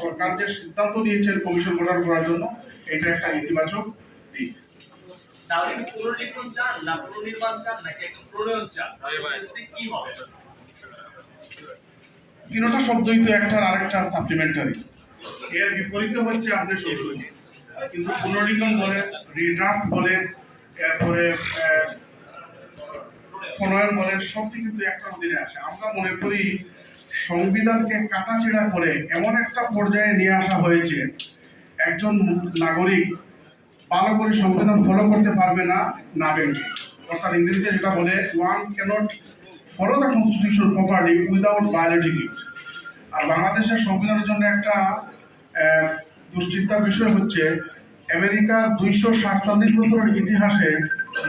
সরকার যে সিদ্ধান্ত নিয়েছেন কমিশন গঠন করার জন্য। এটা একটা ইতিবাচক দিক। তাহলে কি চান না পুনর্নির্মাণ চান নাকি একদম প্রণয়ন চান? কি হবে? তিনটা শব্দই তো একটার আরেকটা সাপ্লিমেন্টারি এর বিপরীতে হচ্ছে আপনার সংশোধনী কিন্তু পুনর্লিখন বলে রিড্রাফট বলে এরপরে প্রণয়ন বলে সবটি কিন্তু একটা অধীনে আসে। আমরা মনে করি সংবিধানকে কাটাছেড়া করে এমন একটা পর্যায়ে নিয়ে আসা হয়েছে। একজন নাগরিক ভালো করে সংবিধান ফলো করতে পারবে না না ব্যাংকে অর্থাৎ ইংরেজিতে যেটা বলে one cannot follow the constitution properly without it আর বাংলাদেশের সংবিধানের জন্য একটা দুশ্চিন্তার বিষয় হচ্ছে, আমেরিকার দুইশো সাতচল্লিশ বছরের ইতিহাসে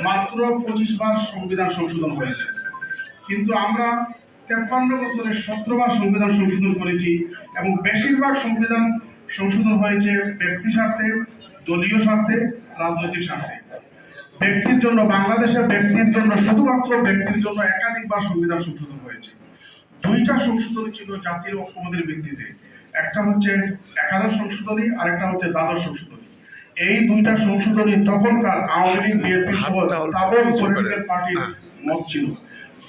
মাত্র পঁচিশ বার সংবিধান সংশোধন হয়েছে। কিন্তু আমরা তেপ্পান্ন বছরের সতেরো বার সংবিধান সংশোধন করেছি এবং বেশিরভাগ সংবিধান সংশোধন হয়েছে ব্যক্তি স্বার্থে দলীয় স্বার্থে রাজনৈতিক স্বার্থে। ব্যক্তির জন্য বাংলাদেশের ব্যক্তির জন্য শুধুমাত্র ব্যক্তির জন্য একাধিকবার সংবিধান সংশোধন হয়েছে। দুইটা সংশোধনী ছিল জাতীয় ঐক্যমতের ভিত্তিতে। একটা হচ্ছে একাদশ সংশোধনী আর একটা হচ্ছে দ্বাদশ সংশোধনী। এই দুইটা সংশোধনী তখনকার আওয়ামী লীগ বিএনপি সহ তাবড় পলিটিক্যাল পার্টির মত ছিল।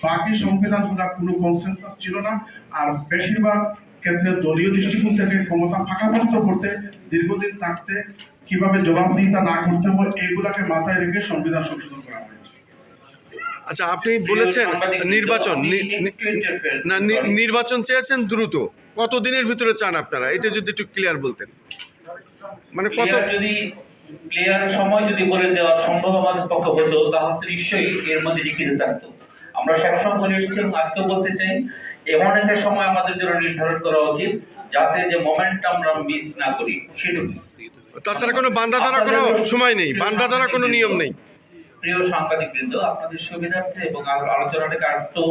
বাকি সংবিধান সংবিধানগুলো কোনো কনসেনসাস ছিল না। আর বেশিরভাগ ক্ষেত্রে দলীয় দৃষ্টিকোণ থেকে ক্ষমতা ফাঁকামুক্ত করতে দীর্ঘদিন থাকতে কীভাবে জবাবদিহিতা না করতে হয় এইগুলাকে মাথায় রেখে সংবিধান সংশোধন করা হয়েছে। আচ্ছা আপনি বলেছেন নির্বাচন নি- নির্বাচন চেয়েছেন দ্রুত। কত দিনের ভিতরে চান আপনারা? এটা যদি একটু ক্লিয়ার বলতেন। মানে কত যদি প্লেয়ার সময় যদি বলে দেওয়া সম্ভব আমাদের পক্ষে হতো তাহলে নিশ্চয়ই এর মধ্যে লিখিত থাকতো। আমরা সবসময় বলে এসেছি এবং আজকেও বলতে চাই এমন একটা সময় আমাদের জন্য নির্ধারণ করা উচিত যাতে যে মোমেন্টটা আমরা মিস না করি সেটুকু। তাছাড়া কোনো বান্ধা ধরা কোনো সময় নেই বান্ধা ধরা কোনো নিয়ম নেই। প্রিয় সাংবাদিক বৃন্দ আপনাদের সুবিধার্থে এবং আলোচনাটাকে আর একটু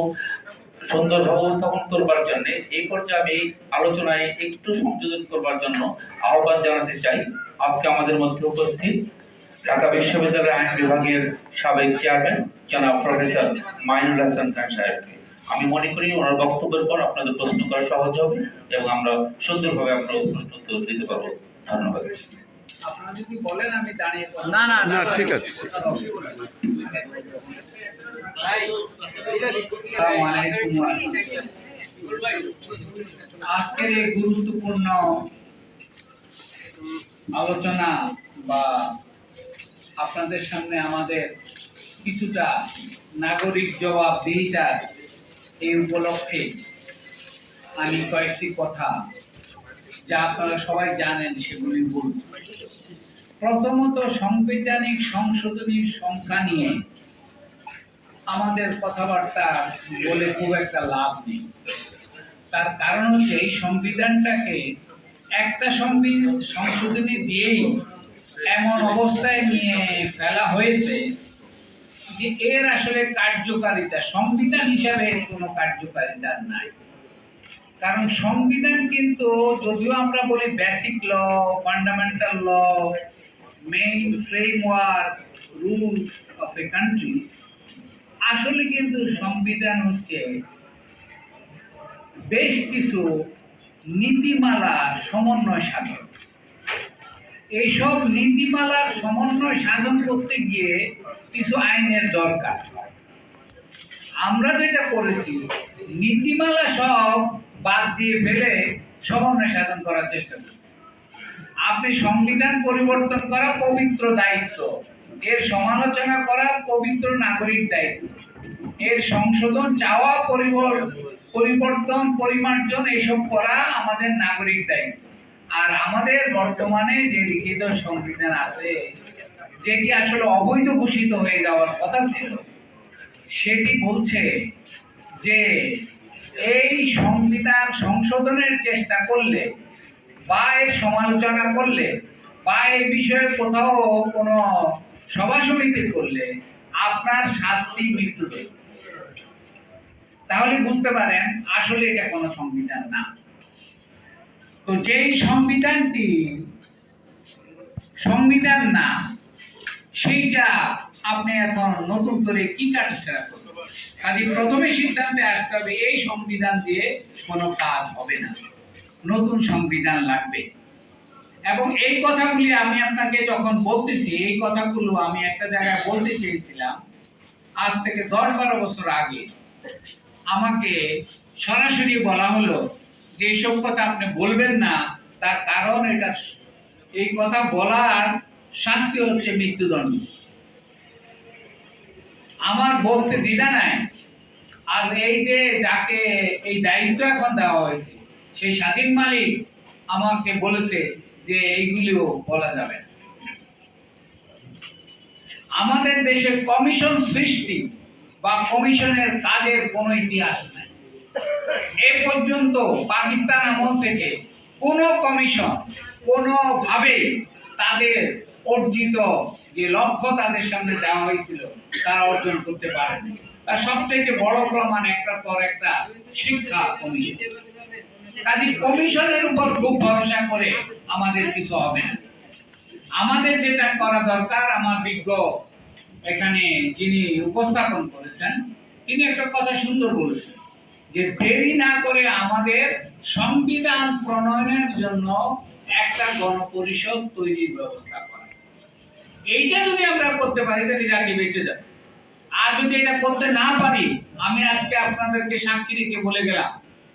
সুন্দরভাবে উপস্থাপন করবার জন্য এই পর্যায়ে আমি আলোচনায় একটু সংযোজন করবার জন্য আহ্বান জানাতে চাই। আজকে আমাদের মধ্যে উপস্থিত ঢাকা বিশ্ববিদ্যালয়ের আইন বিভাগের সাবেক চেয়ারম্যান জনাব প্রফেসর মাইনুল হাসান খান সাহেবকে। আমি মনে করি ওনার বক্তব্যের পর আপনাদের প্রশ্ন করা সহজ হবে এবং আমরা সুন্দরভাবে আপনার প্রশ্ন উত্তর দিতে পারব। ধন্যবাদ। আপনারা যদি বলেন আমি দাঁড়িয়ে না না না ঠিক আছে ঠিক আছে। আসসালামু আলাইকুম। ওয়া রাহমাতুল্লাহ। আজকের এই গুরুত্বপূর্ণ আলোচনা বা আপনাদের সামনে আমাদের কিছুটা নাগরিক জবাবদিহিতার এই উপলক্ষে আমি কয়েকটি কথা যা আপনারা সবাই জানেন সেগুলি বলব। প্রথমত, সাংবিধানিক সংশোধনীর সংখ্যা নিয়ে আমাদের কথাবার্তা বলে খুব একটা লাভ নেই। তার কারণ হচ্ছে এই সংবিধানটাকে একটা সংবি- সংশোধনী দিয়েই এমন অবস্থায় নিয়ে ফেলা হয়েছে যে এর আসলে কার্যকারিতা, সংবিধান হিসাবে এর কোনো কার্যকারিতা নাই। কারণ সংবিধান কিন্তু যদিও আমরা বলি basic law fundamental law main framework rules of a country আসলে কিন্তু সংবিধান হচ্ছে বেশ কিছু নীতিমালা, সমন্বয় সাধন। এইসব নীতিমালার সমন্বয় সাধন করতে গিয়ে কিছু আইনের দরকার। আমরা যেটা করেছি, নীতিমালা সব বাদ দিয়ে ফেলে সমন্বয় সাধন করার চেষ্টা করছি। আপনি সংবিধান পরিবর্তন করা পবিত্র দায়িত্ব, এর সমালোচনা করা পবিত্র নাগরিক দায়িত্ব, এর সংশোধন চাওয়া পরিবর- পরিবর্তন, পরিমার্জন এইসব করা আমাদের নাগরিক দায়িত্ব। আর আমাদের বর্তমানে যে লিখিত সংবিধান আছে যেটি আসলে অবৈধ ঘোষিত হয়ে যাওয়ার কথা ছিল, সেটি বলছে যে এই সংবিধান সংশোধনের চেষ্টা করলে বা এর সমালোচনা করলে বা এই বিষয়ে কোথাও কোনো সভা সমিতি করলে আপনার শাস্তি মৃত্যুদণ্ড তাহলে বুঝতে পারেন, আসলে এটা কোনো সংবিধান না। তো যেই সংবিধানটি, সংবিধান না, সেইটা আপনি এখন নতুন করে কি কাটছেড়া করবেন কাজে প্রথমে সিদ্ধান্তে আসতে হবে, এই সংবিধান দিয়ে কোনো কাজ হবে না। নতুন সংবিধান লাগবে। এবং এই কথাগুলি আমি আপনাকে যখন বলতেছি, এই কথাগুলো আমি একটা জায়গায় বলতে চেয়েছিলাম, আজ থেকে দশ বারো বছর আগে। আমাকে সরাসরি বলা হলো যে এইসব কথা আপনি বলবেন না, তার কারণ এটা এই কথা বলার শাস্তি হচ্ছে মৃত্যুদণ্ড। আমার বলতে দ্বিধা নাই। আর এই যে যাকে এই দায়িত্ব এখন দেওয়া হয়েছে, সেই স্বাধীন মালিক আমাকে বলেছে যে এইগুলিও বলা যাবে আমাদের দেশে কমিশন সৃষ্টি বা কমিশনের কাজের কোনো ইতিহাস নাই। এ পর্যন্ত পাকিস্তান আমল থেকে কোনো কমিশন কোনোভাবে তাদের অর্জিত যে লক্ষ্য তাদের সামনে দেওয়া হয়েছিল, তারা অর্জন করতে পারেনি। তার সব থেকে বড় প্রমাণ পর একটা শিক্ষা কমিশন। কাজে কমিশনের উপর খুব ভরসা করে আমাদের কিছু হবে না। আমাদের যেটা করা দরকার, আমার বিজ্ঞ এখানে যিনি উপস্থাপন করেছেন, তিনি একটা কথা সুন্দর বলেছেন। যে দেরি না করে আমাদের সংবিধান প্রণয়নের জন্য একটা গণপরিষদ তৈরির ব্যবস্থা করা। এইটা যদি আমরা করতে পারি, তাহলে জাতি বেঁচে যাবে। আর যদি এটা করতে না পারি, আমি আজকে আপনাদেরকে সাক্ষী রেখে বলে গেলাম,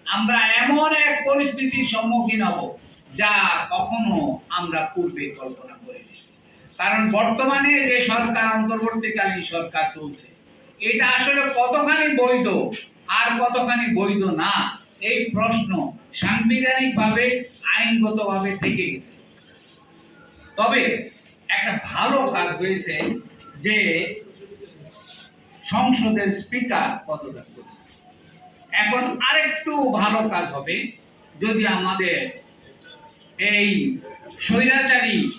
আমরা এমন এক পরিস্থিতির সম্মুখীন হব যা কখনো আমরা পূর্বে কল্পনা করিনি। কারণ বর্তমানে যে সরকার, অন্তর্বর্তীকালীন সরকার চলছে, এটা আসলে কতখানি বৈধ আর কতখানি বৈধ না? এই প্রশ্ন সাংবিধানিকভাবে, আইনগতভাবে থেকে গেছে। তবে একটা ভালো কাজ হয়েছে যে সংসদের স্পিকার পদত্যাগ করেছে। এখন আরেকটু ভালো কাজ হবে যদি আমাদের এই স্বৈরাচারী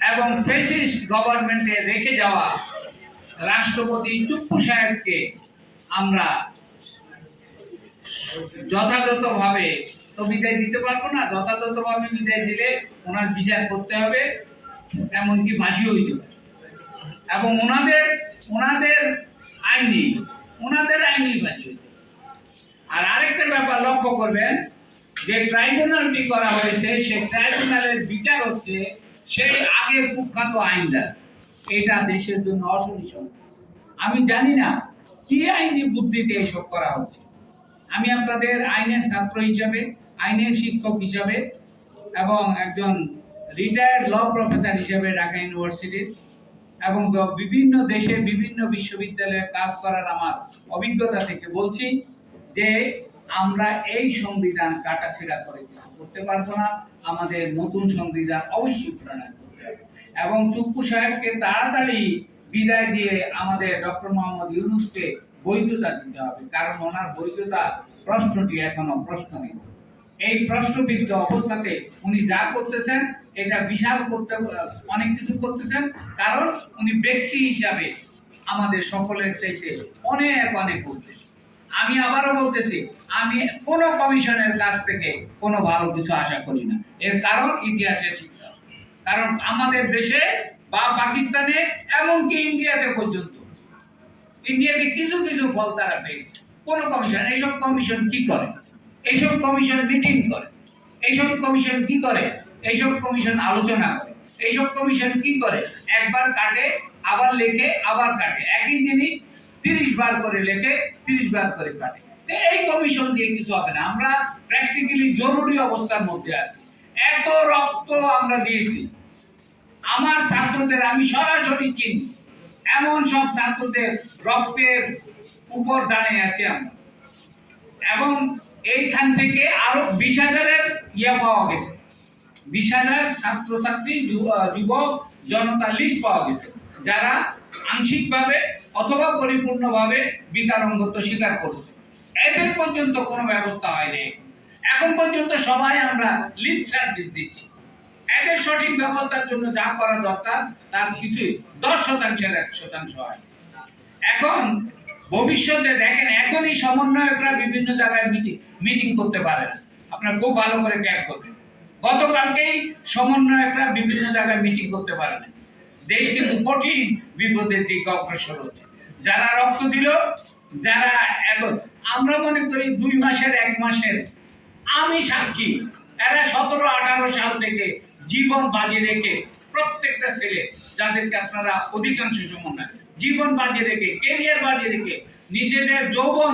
এবং ফেসিস্ট গভর্নমেন্টে রেখে যাওয়া রাষ্ট্রপতি চুপ্পু সাহেবকে আমরা যথাযথভাবে, তো বিদায় দিতে পারব না? যথাযথভাবে বিদায় দিলে ওনার বিচার করতে হবে, এমনকি ফাঁসিও হইতে পারে এবং ওনাদের ওনাদের আইনি ওনাদের আইনি ফাঁসি হইতে আর আরেকটা ব্যাপার লক্ষ্য করবেন, যে ট্রাইব্যুনালটি করা হয়েছে, সেই ট্রাইব্যুনালের বিচার হচ্ছে সেই আগে কুখ্যাত আইনদার। এটা দেশের জন্য অসুবিধা আমি জানি না, কি আইনি বুদ্ধিতে এসব করা হচ্ছে? আমি আপনাদের আইনের ছাত্র হিসাবে, আইনের শিক্ষক হিসাবে এবং একজন রিটায়ার্ড ল প্রফেসর হিসাবে ঢাকা ইউনিভার্সিটির এবং বিভিন্ন দেশে বিভিন্ন বিশ্ববিদ্যালয়ে কাজ করার আমার অভিজ্ঞতা থেকে বলছি যে আমরা এই সংবিধান কাটাছেড়া করে কিছু করতে পারব না। আমাদের নতুন সংবিধান অবশ্যই প্রণয়ন করতে হবে। এবং চুপ্পু সাহেবকে তাড়াতাড়ি বিদায় দিয়ে আমাদের ডক্টর মোহাম্মদ ইউনুসকে বৈধতা দিতে হবে, কারণ ওনার বৈধতা প্রশ্নটি এখনও প্রশ্ন নেই এই প্রশ্নবিদ্ধ অবস্থাতে উনি যা করতেছেন, এটা বিশাল করতে, অনেক কিছু করতেছেন, কারণ উনি ব্যক্তি হিসাবে আমাদের সকলের চাইতে অনেক অনেক করতেন আমি আবারও বলতেছি, আমি কোনো কমিশনের কাছ থেকে কোনো ভালো কিছু আশা করি না। এর কারণ ইতিহাসে ঠিক কারণ আমাদের দেশে বা পাকিস্তানে, এমনকি ইন্ডিয়াতে পর্যন্ত ইন্ডিয়াতে কিছু কিছু ফল তারা পেয়েছে কোন কমিশন এইসব কমিশন কি করে? এইসব কমিশন মিটিং করে। এইসব কমিশন কি করে? এইসব কমিশন আলোচনা করে। এইসব কমিশন কি করে? একবার কাটে, আবার লেখে, আবার কাটে। একই জিনিস তিরিশ বার করে লেখে, তিরিশ বার করে কাটে। এই কমিশন দিয়ে কিছু হবে না। আমরা প্র্যাকটিক্যালি জরুরি অবস্থার মধ্যে আছি। এত রক্ত আমরা দিয়েছি। আমার ছাত্রদের আমি সরাসরি চিনি। এমন সব ছাত্রদের রক্তের উপর দাঁড়িয়ে আছি আমরা। এবং এইখান থেকে আরও বিশ হাজারের ইয়ে পাওয়া গেছে। বিশ হাজার ছাত্রছাত্রী যুবক, জনতা লিস্ট পাওয়া গেছে, যারা আংশিকভাবে অথবা পরিপূর্ণভাবে বিকারঙ্গত্ব স্বীকার করছে। এদের পর্যন্ত কোনো ব্যবস্থা হয়নি। এখন পর্যন্ত সবাই আমরা লিপ সার্ভিস দিচ্ছি। এদের সঠিক ব্যবস্থার জন্য যা করা দরকার, তার কিছুই দশ শতাংশের এক শতাংশ হয় এখন ভবিষ্যতে দেখেন, এখনই সমন্বয়করা বিভিন্ন জায়গায় মিটিং মিটিং করতে পারে আপনার খুব ভালো করে ক্যাপ করবেন। গতকালকেই সমন্বয়করা বিভিন্ন জায়গায় মিটিং করতে পারে না। দেশ কিন্তু কঠিন বিপদের দিকে অগ্রসর হচ্ছে। যারা রক্ত দিল, যারা এখন আমরা মনে করি দুই মাসের, এক মাসের আমি সাক্ষী। এরা সতেরো, আঠারো সাল থেকে জীবন বাজি রেখে প্রত্যেকটা ছেলে যাদেরকে আপনারা অধিকাংশ সমন্বয় জীবন বাজি রেখে কেরিয়ার বাজি রেখে নিজেদের যৌবন